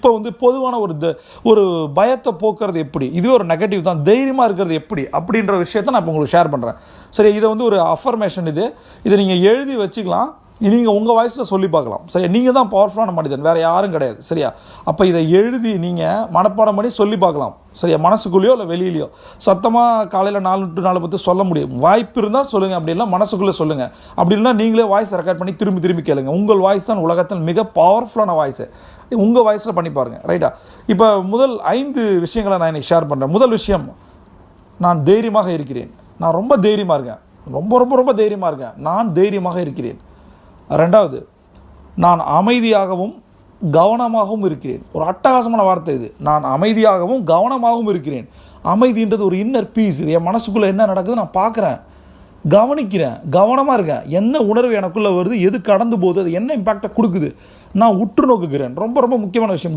இப்போ வந்து பொதுவான ஒரு த- ஒரு பயத்தை போக்குறது எப்படி? இதுவே ஒரு நெகட்டிவ் தான். தைரியமாக இருக்கிறது எப்படி? அப்படின்ற விஷயத்தை நான் இப்போ உங்களுக்கு ஷேர் பண்ணுறேன் சரி இதை வந்து ஒரு அஃபர்மேஷன் இது. இதை நீங்கள் எழுதி வச்சுக்கலாம். நீங்கள் உங்கள் வாய்ஸில் சொல்லி பார்க்கலாம். சரியா? நீங்கள் தான் பவர்ஃபுல்லான மனிதன். வேறு யாரும் கிடையாது. சரியா? அப்போ இதை எழுதி நீங்கள் மனப்பாடம் பண்ணி சொல்லி பார்க்கலாம். சரியா? மனசுக்குள்ளேயோ இல்லை வெளியிலையோ. சத்தமாக காலையில் நாலு டு நாலு பத்து சொல்ல முடியும். வாய்ப்பு இருந்தால் சொல்லுங்கள் அப்படி மனசுக்குள்ளே சொல்லுங்கள் அப்படி இல்லைன்னா நீங்களே வாய்ஸ் ரெக்கார்ட் பண்ணி திரும்பி திரும்பி கேளுங்க. உங்கள் வாய்ஸ் தான் உலகத்தில் மிக பவர்ஃபுல்லான வாய்ஸு உங்கள் வாய்ஸில் பண்ணி பாருங்கள் ரைட்டா இப்போ முதல் ஐந்து விஷயங்களை நான் இன்றைக்கி ஷேர் பண்ணுறேன் முதல் விஷயம் நான் தைரியமாக இருக்கிறேன். நான் ரொம்ப தைரியமாக இருக்கேன். ரொம்ப ரொம்ப ரொம்ப தைரியமாக இருக்கேன். நான் தைரியமாக இருக்கிறேன். ரெண்டாவது நான் அமைதியாகவும் கவனமாகவும் இருக்கிறேன். ஒரு அட்டகாசமான வார்த்தை இது. நான் அமைதியாகவும் கவனமாகவும் இருக்கிறேன். அமைதின்றது ஒரு இன்னர் பீஸ் இது. என் மனசுக்குள்ளே என்ன நடக்குது? நான் பார்க்குறேன். கவனிக்கிறேன். கவனமாக இருக்கேன். என்ன உணர்வு எனக்குள்ளே வருது? எது கடந்து போகுது? அது என்ன இம்பேக்டை கொடுக்குது? நான் உற்று நோக்குகிறேன். ரொம்ப ரொம்ப முக்கியமான விஷயம்.